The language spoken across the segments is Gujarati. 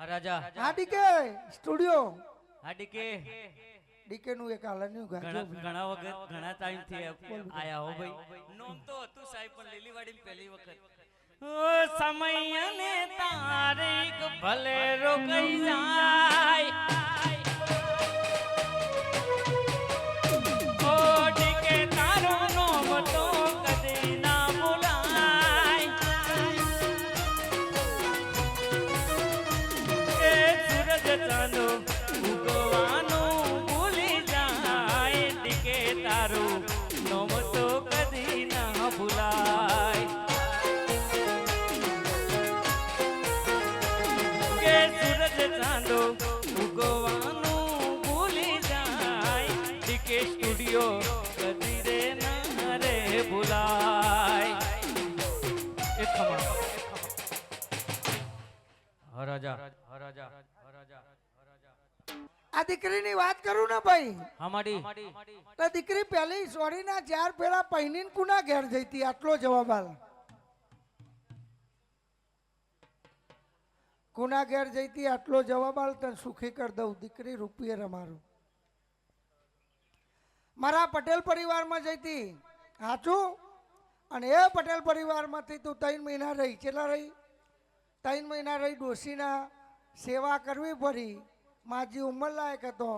હા રાજા. હા ડીકે સ્ટુડિયો. હા ડીકે ડીકે નું એક આલન્યું ઘણા ગાજો ઘણા વખત ઘણા ટાઈમથી આયા હો ભાઈ. નોમ તો હતું સાહેબ પણ લીલીવાડી પહેલી વખત. ઓ સમય ને તારીખ ભલે રોકાઈ જાય. સ્ટુડિયો કદી રે ના રે ભૂલાય. હરાજા હરાજા હરાજા. આ દીકરીની વાત કરું ને ભાઈ? હમાડી તો દીકરી પહેલી સોરીના ચાર પેલા પહેરીને કુના ઘેર જઈતી? આટલો જવાબ આલ. કુના ઘેર જઈતી આટલો જવાબ આલ તને સુખી કરી દઉં. દીકરી રૂપિયે રમારું મારા પટેલ પરિવારમાં જઈતી સાચું? અને એ પટેલ પરિવારમાંથી તું ત્રણ મહિના રહી. કેટલા રહી? ત્રણ મહિના રહી ડોશીના સેવા કરવી પડી. માજી ઉંમર લાયક હતો.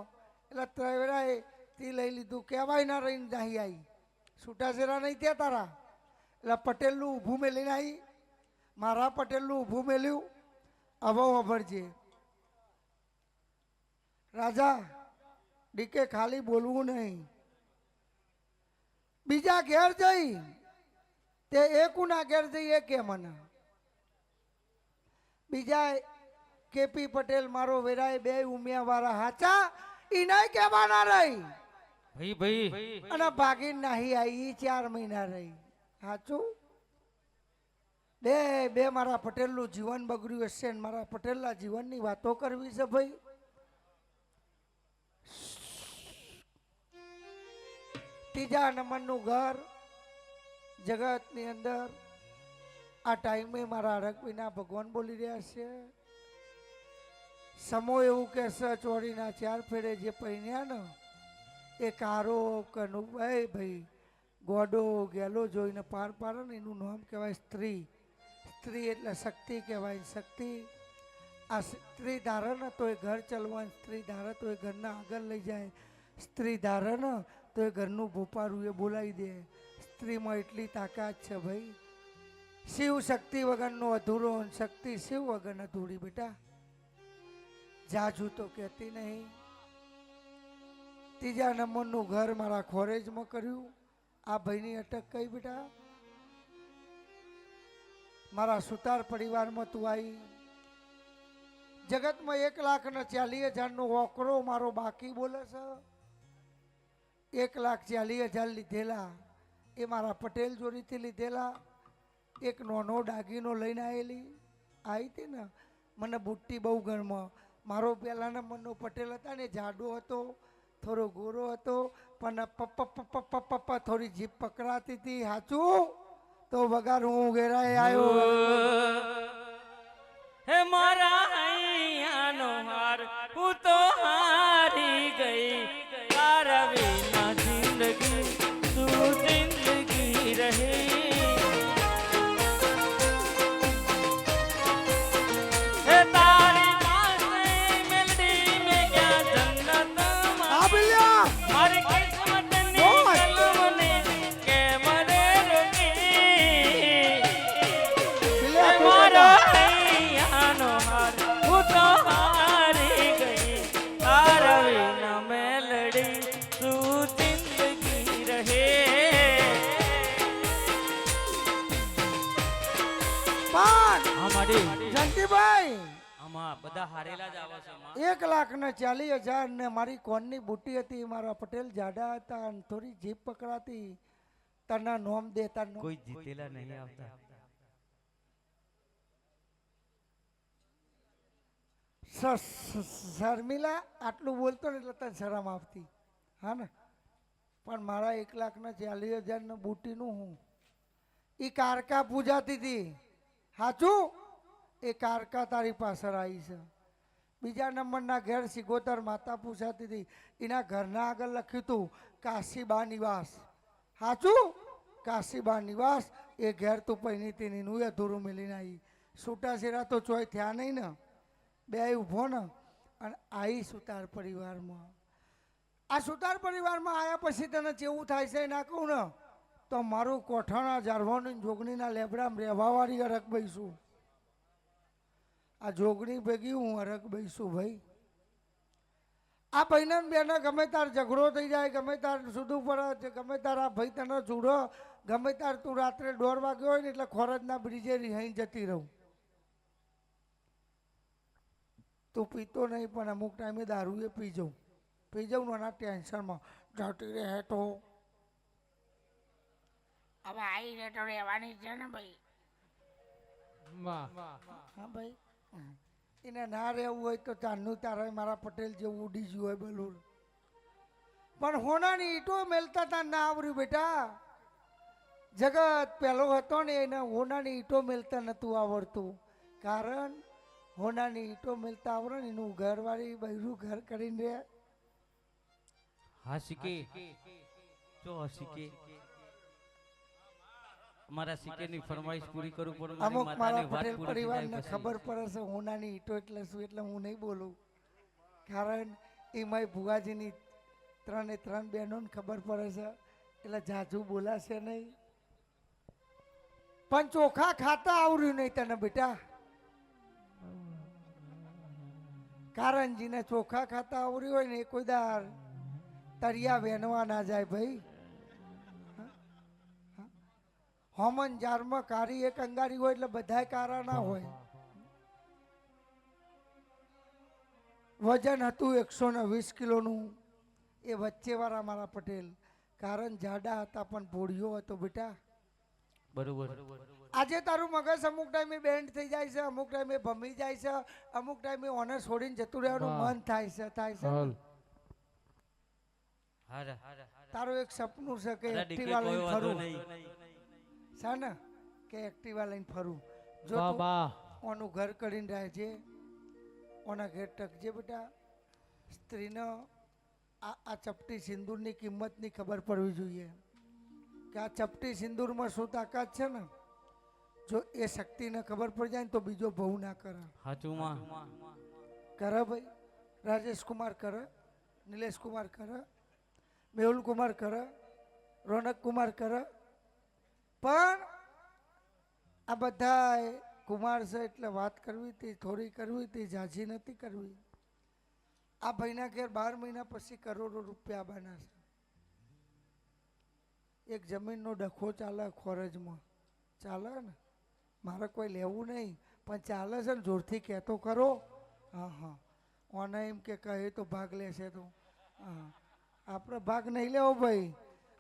એટલે ત્રવેરાએ તે લઈ લીધું. કહેવાય ના રહીને નહીં આવી છૂટાછેરા નહીં ત્યાં તારા. એટલે પટેલનું ઊભું મેલીને આવી મારા પટેલનું ઊભું મેલ્યું. હવે વભરજે રાજા, ડીકે ખાલી બોલવું નહીં. બીજા ઘેર જઈ તે એકુના ઘેર જઈ એ કે મને. બીજા કેપી પટેલ મારો વેરાય બે ઉમિયા વાળા હાચા નહીં કહેવાના રહી. ભાઈ ભાઈ. અને ભાગી નાહી આવી ઈ ચાર મહિના રહી. સાચું બે બે મારા પટેલનું જીવન બગડ્યું હશે ને મારા પટેલના જીવનની વાતો કરવી છે ભાઈ? ત્રીજા નંબરનું ઘર જગતની અંદર. આ ટાઈમે મારા અરકવીના ભગવાન બોલી રહ્યા છે. સમો એવું કે ચોરીના ચાર ફેરે જે પહેર્યા ને, એ કારો કનુભાઈ ભાઈ, ગોડો ગેલો જોઈને પાર પાડે ને એનું નામ કહેવાય સ્ત્રી. સ્ત્રી એટલે શક્તિ કહેવાય, શક્તિ. આ સ્ત્રી ધારણ તો એ ઘર ચલવાનું સ્ત્રી ધારે તો એ ઘરના આગળ લઈ જાય. સ્ત્રી ધારે ને તો એ ઘરનું ભોપારું એ બોલાવી દે. સ્ત્રીમાં એટલી તાકાત છે ભાઈ. શિવ શક્તિ વગરનો અધૂરો શક્તિ શિવ વગર અધૂરી બેટા. જાજુ તો કહેતી નહીં. ત્રીજા નંબરનું ઘર મારા ખોરેજમાં કર્યું. આ ભાઈની અટક કઈ બેટા? મારા સુતાર પરિવારમાં તું આવી જગતમાં એક લાખ ને ચાલીસ હજારનો ઓકરો મારો બાકી બોલે છે. એક લાખ ચાલીસ હજાર લીધેલા, એ મારા પટેલ જોડીથી લીધેલા, એક નાનો દાગીનો લઈને આવેલી આવી હતી ને, મને બુટ્ટી બહુ ગણમ. મારો પહેલાંના મનનો પટેલ હતા ને જાડો હતો, થોડો ગોરો હતો, પણ પપ્પા પપ્પા પપ્પ થોડી જીભ પકડાતી હતી. સાચું તો વગાર હું ઘેરાએ આવ્યો બધા હારેલા જ આવે છે માં. એક લાખ ને ચાલીસ હજાર ને મારી કોનની બુટ્ટી હતી મારા પટેલ જાડા હતા અને થોડી જીભ પકડાતી. તના નોમ દેતા નોમ. કોઈ જીતેલા નહીં આવતા. સ- સ- શર્મિલા આટલું બોલતો ને એટલે તને શરમ આવતી. હા ને? પણ મારા એક લાખ ને ચાલીસ હજારનું બુટીનું હું. એ કારકા પૂજાતી હતી. સાચું એ કારકા તારી પાછળ આવી છે. બીજા નંબરના ઘેર સિગોતર માતા પૂછાતી હતી. એના ઘરના આગળ લખ્યું હતું, કાશીબા નિવાસ. સાચું? કાશીબા નિવાસ, એ ઘેર તું પહેની તેની નું અધૂરું મિલીને આવી છૂટાછેરા તો ચોય થયા નહીં ને? બે ઊભો ને? અને આવી સુતાર પરિવારમાં. આ સુતાર પરિવારમાં આવ્યા પછી તને જેવું થાય છે ના કહું ને? તો મારું કોઠાણા જારવાની જોગણીના લેબડામાં રહેવાવાળી અરક બહીશું આ જોગણી ભેગી હું અરગ બેસું ભાઈ. આ ભાઈને બેને ગમે તાર ઝઘડો થઈ જાય ગમે તાર સુધું પડે ગમે તાર આ ભાઈ તને ચૂડો ગમે તાર તું રાત્રે દોઢ વાગ્યો હોય ને એટલે ખોરજના બ્રિજે રિહાઈ જતી રહું. તું પીતો નહીં પણ અમુક ટાઈમે દારૂ એ પી જાઉં. પી જાઉં ને એના ટેન્શનમાં જતી રહે તો. હવે આવી રહે તો રહેવાની છે ને ભાઈ. હા ભાઈ. એને ના રહેવું હોય તો ચાંદનું તારે મારા પટેલ જેવું ઉડી ગયું હોય બલૂન પણ હોનાની ઈટો મેલતા તા ના આવડ્યું બેટા. જગત પેલો હતો ને એને હોનાની ઈટો મેલતા નતું આવડતું. કારણ હોનાની ઈટો મેલતા આવડે ને એનું ઘરવાળી બૈરું ઘર કરીને રહે. હા શીખી. જો શીકે મારા શીકેની ફરમાઈશ પૂરી કરું પણ અમુક મારા પટેલ પરિવારને ખબર પડે છે હોનાની ઈટો એટલે શું એટલે હું નહીં બોલું. કારણ એ મારી ભુવાજીની ત્રણે ત્રણ બહેનોને ખબર પડે છે એટલે જાજુ બોલાશે નહીં. પણ ચોખા ખાતા આવડ્યું નહીં તને બેટા. કારણજીને ચોખા ખાતા આવડ્યું હોય ને એ કોઈ દાર તરિયા વેનવા ના જાય ભાઈ. હોમન જારમાં કારી એક અંગારી હોય એટલે બધાય કારા ના હોય. વજન હતું એકસો ને વીસ કિલોનું. એ વચ્ચેવાળા મારા પટેલ. કારણ જાડા હતા પણ ભોળિયો હતો બેટા. બરોબર. આજે તારું મગજ અમુક ટાઈમે બેન્ડ થઈ જાય છે અમુક ટાઈમે ભમી જાય છે અમુક ટાઈમે ઓનર છોડીને જતું રહેવાનું મન થાય છે થાય છે. તારું એક સપનું છે કે એક્ટિવા લઈને ફરું નહીં ને કે એક્ટિવા લઈને ફરું. જો ઓનું ઘર કરીને રહેજે ઓના ઘેર ટકજે બેટા. સ્ત્રીનો આ આ ચપટી સિંદૂરની કિંમતની ખબર પડવી જોઈએ. કે આ ચપટી સિંદૂરમાં શું તાકાત છે ને? જો એ શક્તિને ખબર પડી જાય ને તો બીજો બહુ ના કરે. હાચુમાં કરે ભાઈ. રાજેશ કુમાર કરે નિલેશ કુમાર કરે મેહુલ કુમાર કરે રોનક કુમાર કરે પણ આ બધા કુમાર છે એટલે વાત કરવી હતી, થોડી કરવી હતી, ઝાઝી નથી કરવી. આ ભાઈના ઘેર બાર મહિના પછી કરોડો રૂપિયા બના છે. એક જમીનનો ડખો ચાલે ખોરજમાં. ચાલે ને? મારે કોઈ લેવું નહીં, પણ ચાલે છે ને, જોરથી કહેતો કરો હા હા ઓને એમ કે કહે તો ભાગ લેશે તો. હા આપણે ભાગ નહીં લેવો ભાઈ.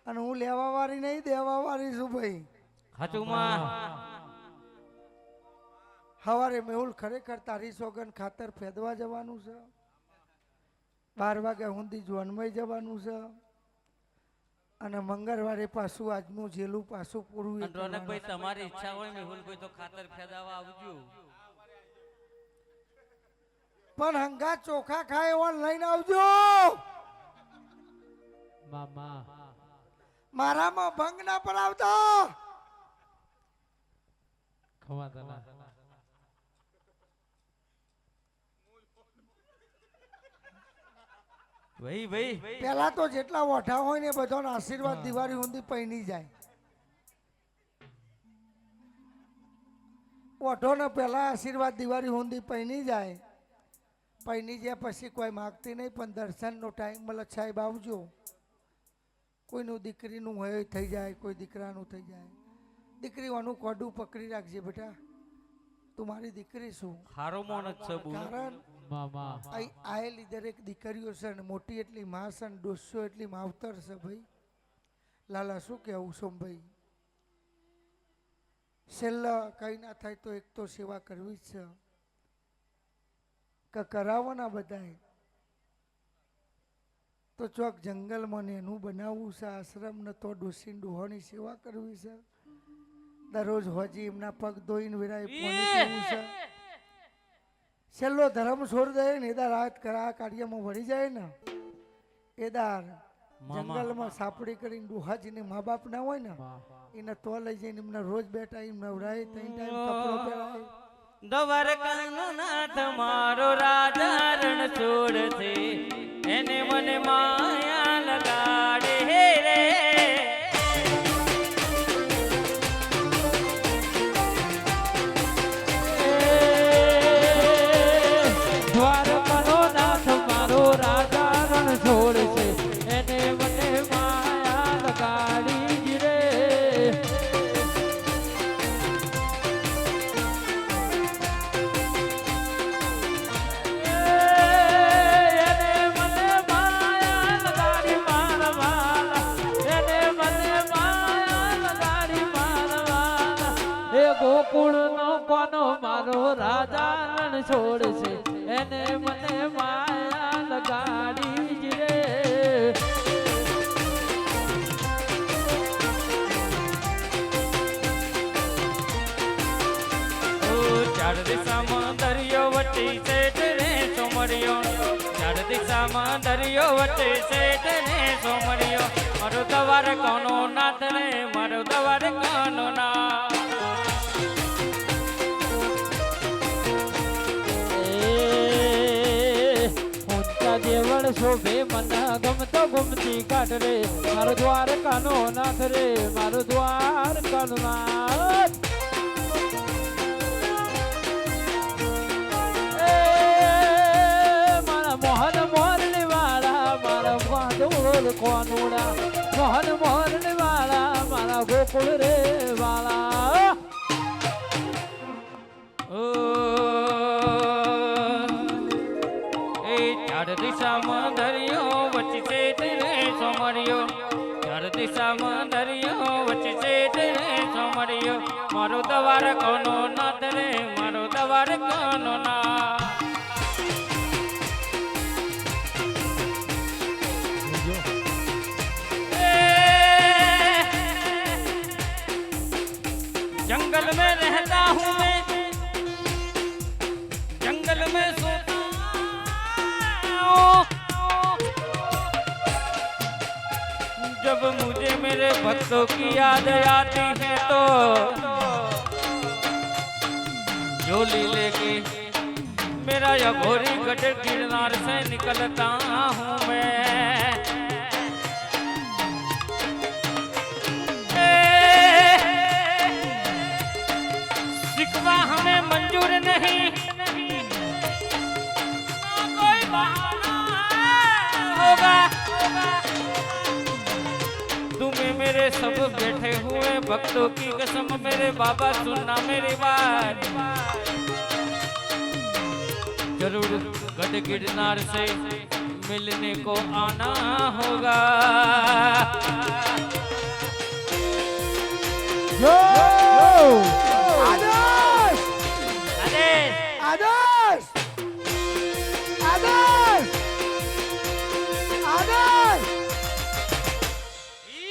અને હું લેવા વાળી નહીં દેવા વાળી છું ભાઈ. હાચું હવારે સવારે મેહુલ ખરેખર તારી સોગન ખાતર ફેદવા જવાનું છે. બાર વાગે સુધી જોનમય જવાનું છે. અને મંગળવારે પાછું આજનું જેલું પાછું પૂરું રોનકભાઈ તમારી ઈચ્છા હોય મેહુલભાઈ તો ખાતર ફેદાવા આવજો. પણ હંગા ચોખા ખાય એવા લઈને આવજો. મામા. મારામાં ભંગ ના પડાવતો. ભાઈ ભાઈ. પેલા તો જેટલા ઓઠા હોય ને બધાનો આશીર્વાદ દિવાળી સુધી પહેરી જાય. વઠોને પેલા આશીર્વાદ દિવાળી સુધી પહેરી જાય. પહેરી જાય પછી કોઈ માગતી નહીં પણ દર્શનનો ટાઈમ મળે સાહેબ આવજો. કોઈનું દીકરીનું હોય થઈ જાય કોઈ દીકરાનું થઈ જાય. દીકરીઓનું કોડું પકડી રાખજે બેટા. તું મારી દીકરી શું હારો જ છે કારણ આયેલી દરેક દીકરીઓ છે ને મોટી એટલી માં છે ને ડોસો એટલી માવતર છે ભાઈ. લાલા શું કહેવું સોમભાઈ છેલ્લા કંઈ ના થાય તો એક તો સેવા કરવી જ છે. કે કરાવવાના બધાએ તો ચોક જંગલમાં ને એનું બનાવવું છે આશ્રમ ને તો ડોસી ડોહાની સેવા કરવી છે. દરરોજ હોજી એમના પગ ધોઈને વિરાય પાણી પીવું છે. છેલ્લો ધર્મ છોડ દે ને એદાર રાત કરા કાર્યમાં વળી જાય ને. એદાર જંગલમાં સાપડી કરીને ડુહાજીને મા બાપ ના હોય ને એને તો લઈ જઈને એમને રોજ બેઠા એમ નવરાય ત્રણ ટાઈમ કપડો પહેરાય. દ્વારકાનો નાથ મારો રાજા રણ છોડ છે મને માયા દિશામાં દરિયો વટી શેઠ ને સોમરિયો. ચાર દિશામાં દરિયો વટી શેઠ ને સોમરિયો. મારો દવાર કોનો નાથ રે, મારો દવાર કોનો ઊંચા જેવળ શોભે, મના ગમતો ગુમતી કાઢ રે. મારો દ્વારકાનો નાથ રે, મારો દ્વારકાનો નાથ? કોનુડા? મોહન મોહન વાળા મારા ગોકુળ રે વાળા भोरी गढ़ गिरनार से निकलता हूँ मैं। शिकवा हमें मंजूर नहीं। कोई होगा। तुम्हें मेरे सब बैठे हुए भक्तों की कसम, मेरे बाबा सुनना मेरी बात ज़रूर गट गिरनार से मिलने को आना होगा। आदेश आदेश